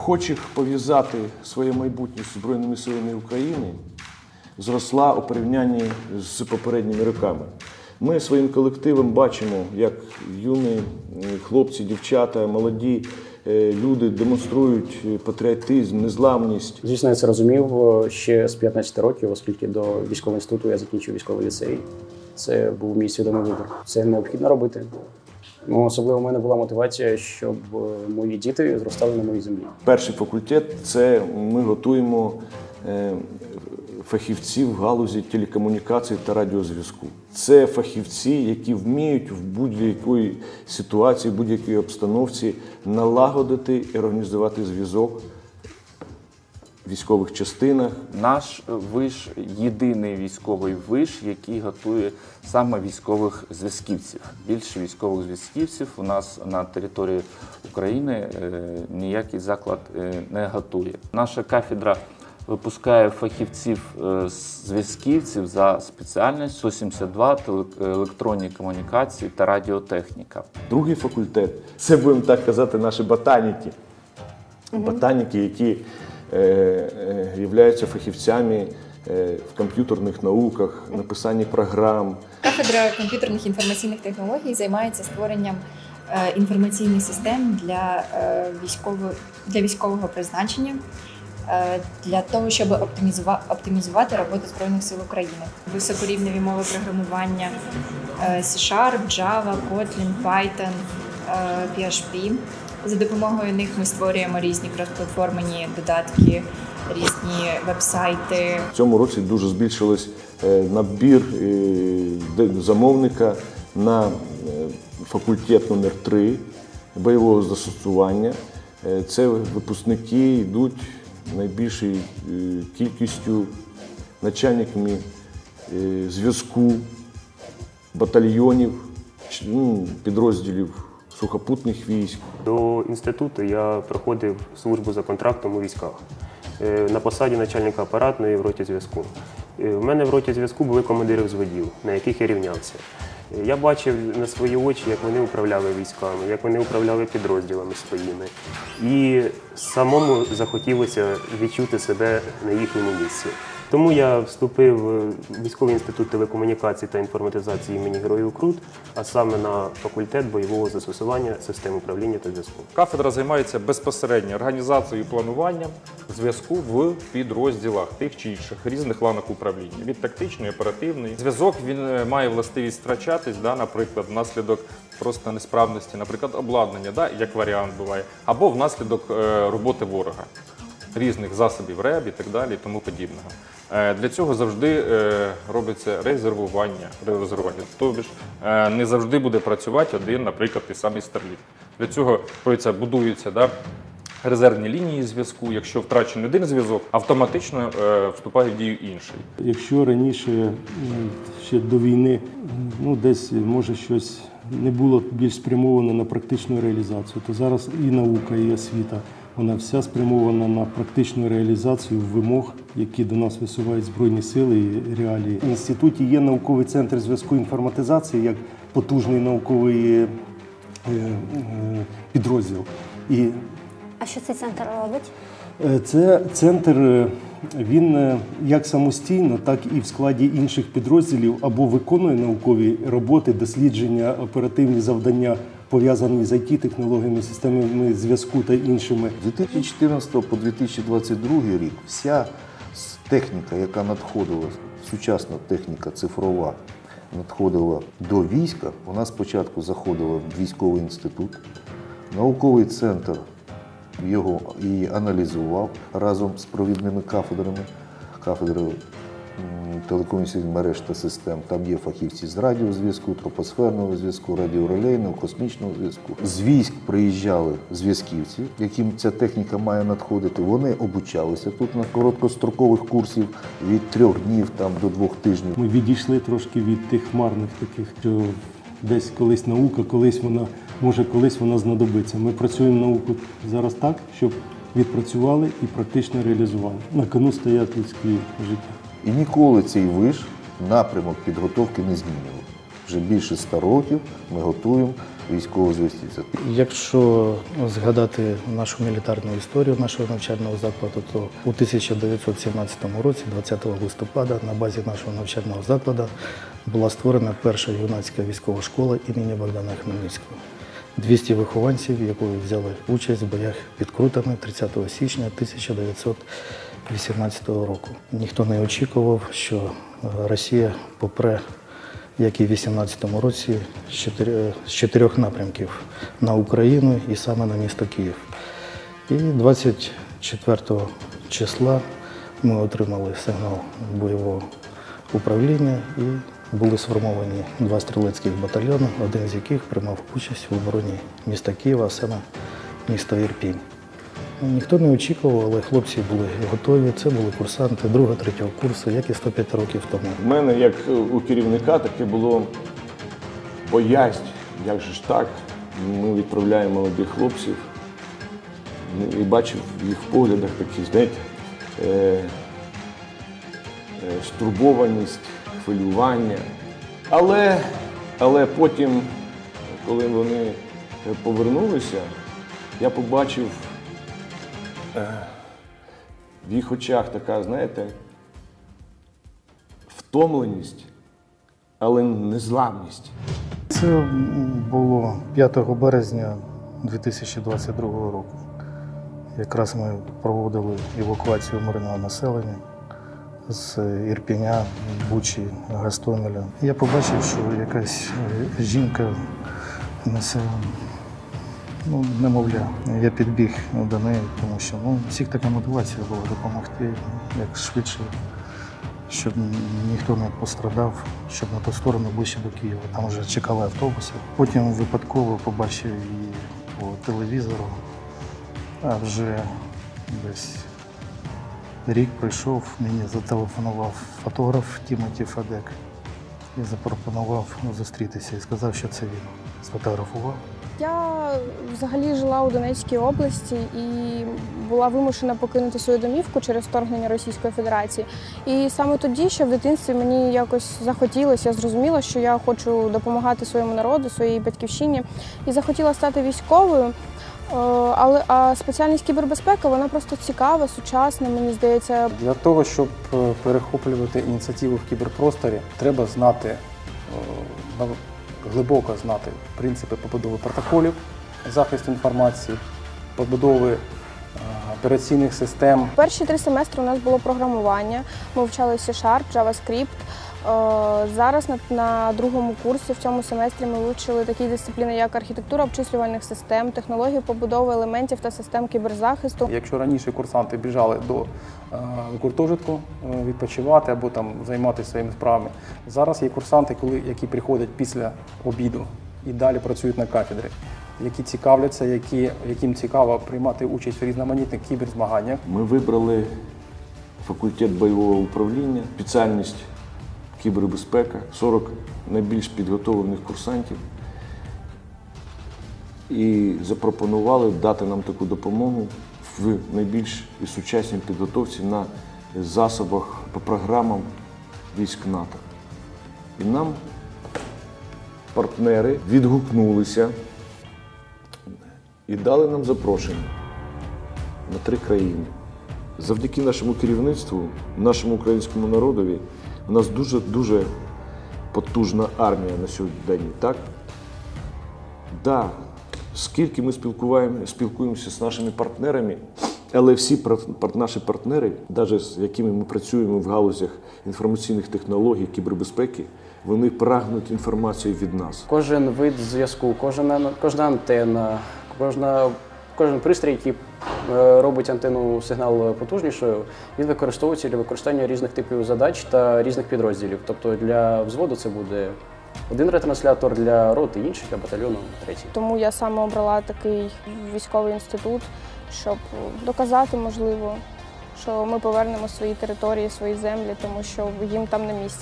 Охочих пов'язати своє майбутнє з Збройними силами України зросла у порівнянні з попередніми роками. Ми своїм колективом бачимо, як юні е, хлопці, дівчата, молоді е, люди демонструють е, патріотизм, незламність. Звісно, я це розумів ще з 15 років, оскільки до військового інституту я закінчив військовий ліцей. Це був мій свідомий вибір. Це необхідно робити. Ну, особливо в мене була мотивація, щоб е, мої діти зростали на моїй землі. Перший факультет це ми готуємо е, фахівців в галузі телекомунікацій та радіозв'язку. Це фахівці, які вміють в будь-якій ситуації, будь-якій обстановці налагодити і організувати зв'язок військових частинах. Наш виш єдиний військовий виш, який готує саме військових зв'язківців. Більше військових зв'язківців у нас на території України е, ніякий заклад е, не готує. Наша кафедра випускає фахівців е, зв'язківців за спеціальністю 172 електронні комунікації та радіотехніка. Другий факультет це будемо так казати, наші ботаніки. Ботаніки, які являються фахівцями е, в комп'ютерних науках, написанні програм, Кафедра комп'ютерних інформаційних технологій займається створенням е, інформаційних систем для, е, військово, для військового призначення. е, Для того щоб оптимізувати, оптимізувати роботу Збройних сил України, високорівневі мови програмування е, C-Sharp, Java, Kotlin, Python, е, PHP. За допомогою них ми створюємо різні кросплатформені додатки, різні вебсайти, В цьому році дуже збільшилось е, набір е, замовника на е, факультет номер 3 бойового застосування. Це випускники йдуть найбільшою кількістю начальниками зв'язку, батальйонів, ну, підрозділів сухопутних військ. До інституту я проходив службу за контрактом у військах е, на посаді начальника апаратної в роті зв'язку. Е, У мене в роті зв'язку були командири взводів, на яких я рівнявся. Е, Я бачив на свої очі, як вони управляли військами, як вони управляли підрозділами своїми. І самому захотілося відчути себе на їхньому місці. Тому я вступив в військовий інститут телекомунікацій та інформатизації імені Героїв Крут, а саме на факультет бойового застосування систем управління та зв'язку. Кафедра займається безпосередньо організацією і плануванням зв'язку в підрозділах тих чи інших різних ланок управління від тактичної, оперативної. Зв'язок він е, має властивість втрачатись, да, наприклад, внаслідок просто несправності, наприклад, обладнання, да, як варіант буває, або внаслідок е, роботи ворога. Різних засобів РЕБ і так далі, і тому подібного. Е, Для цього завжди е, робиться резервування. резервування. Тобто е, не завжди буде працювати один, наприклад, і самий Starlink. Для цього робиться, будуються да, резервні лінії зв'язку. Якщо втрачений один зв'язок, автоматично вступає в дію інший. Якщо раніше ще до війни ну, десь може щось не було більш спрямовано на практичну реалізацію, то зараз і наука, і освіта вона вся спрямована на практичну реалізацію вимог, які до нас висувають збройні сили і реалії. В інституті є науковий центр зв'язку інформатизації як потужний науковий е, е, підрозділ. І А що цей центр робить? Е, Це центр, е, він е, як самостійно, так і в складі інших підрозділів або виконує наукові роботи, дослідження, оперативні завдання, пов'язані з it технологіями, системами зв'язку та іншими. З 2014 по 2022 рік вся техніка, яка надходила, сучасна техніка цифрова, надходила до війська, вона спочатку заходила в військовий інститут, науковий центр його і аналізував разом з провідними кафедрами, кафедри м, телекомунікаційних мереж та систем. Там є фахівці з радіозв'язку, тропосферного зв'язку, радіорелейного, космічного зв'язку. З військ приїжджали зв'язківці, яким ця техніка має надходити. Вони обучалися тут на короткострокових курсів від трьох днів там до двох тижнів. Ми відійшли трошки від тих хмарних таких, що десь колись наука, колись вона може колись вона знадобиться. Ми працюємо науку зараз так, щоб відпрацювали і практично реалізували. На кону стоять людські життя. І ніколи цей виш напрямок підготовки не змінював. Вже більше ста років ми готуємо військовозв'язківців. Якщо згадати нашу мілітарну історію нашого навчального закладу, то у 1917 році, 20 листопада, на базі нашого навчального закладу була створена перша юнацька військова школа імені Богдана Хмельницького. 200 вихованців, якої взяли участь в боях під Крутами 30 січня 1918 року. Ніхто не очікував, що е, Росія попре як і в 18-му році, з з чотирьох напрямків на Україну і саме на місто Київ. І 24 числа ми отримали сигнал бойового управління і були сформовані два стрілецьких батальйони, один з яких приймав участь в обороні міста Києва, а саме міста Ірпінь. Ну, Ніхто не очікував, але хлопці були готові. Це були курсанти другого, третього курсу, як і 105 років тому. У мене, як у керівника, таке було боязнь, як же ж так, ми відправляємо молодих хлопців. Ну, І бачив в їх поглядах такі, знаєте, е, стурбованість, хвилювання. Але, але потім, коли вони повернулися, я побачив е, в їх очах така, знаєте, втомленість, але незламність. Це було 5 березня 2022 року. Якраз ми проводили евакуацію мирного населення з Ірпіня, Бучі, Гастомеля. Я побачив, що якась е, жінка несе ну, немовля. Я підбіг до неї, тому що ну, всіх така мотивація була допомогти як швидше щоб ніхто не пострадав, щоб на ту сторону ближче до Києва. Там вже чекали автобуси. Потім випадково побачив її по телевізору, а вже десь рік пройшов, мені зателефонував фотограф Тімоті Фадек і запропонував зустрітися і сказав, що це він сфотографував. Я взагалі жила у Донецькій області і була вимушена покинути свою домівку через вторгнення Російської Федерації. І саме тоді, ще в дитинстві, мені якось захотілося, я зрозуміла, що я хочу допомагати своєму народу, своїй батьківщині, і захотіла стати військовою. Е, Але а спеціальність кібербезпека вона просто цікава, сучасна, мені здається. Для того, щоб е, перехоплювати ініціативу в кіберпросторі, треба знати, е, глибоко знати принципи побудови протоколів захисту інформації, побудови операційних систем. Перші три семестри у нас було програмування. Ми вивчали C-Sharp, JavaScript. Зараз на, другому курсі в цьому семестрі ми вивчили такі дисципліни, як архітектура обчислювальних систем, технології побудови елементів та систем кіберзахисту. Якщо раніше курсанти біжали до е, гуртожитку е, відпочивати або там займатися своїми справами, зараз є курсанти, коли, які приходять після обіду і далі працюють на кафедрі, які цікавляться, які, яким цікаво приймати участь в різноманітних кіберзмаганнях. Ми вибрали факультет бойового управління, спеціальність кібербезпека, 40 найбільш підготовлених курсантів. І запропонували дати нам таку допомогу в найбільш сучасній підготовці на засобах по програмам військ НАТО. І нам партнери відгукнулися і дали нам запрошення на три країни. Завдяки нашому керівництву, нашому українському народові, у нас дуже-дуже потужна армія на сьогодні. Так? Да, скільки ми спілкуємося з нашими партнерами, але всі наші партнери, навіть з якими ми працюємо в галузях інформаційних технологій, кібербезпеки, вони прагнуть інформацію від нас. Кожен вид зв'язку, кожна, кожна антенна, кожна, кожен пристрій, який е, робить антенну сигнал потужнішою, він використовується для використання різних типів задач та різних підрозділів. Тобто для взводу це буде один ретранслятор, для роти інший, для батальйону третій. Тому я саме обрала такий військовий інститут, щоб доказати, можливо, що ми повернемо свої території, свої землі, тому що їм там не місце.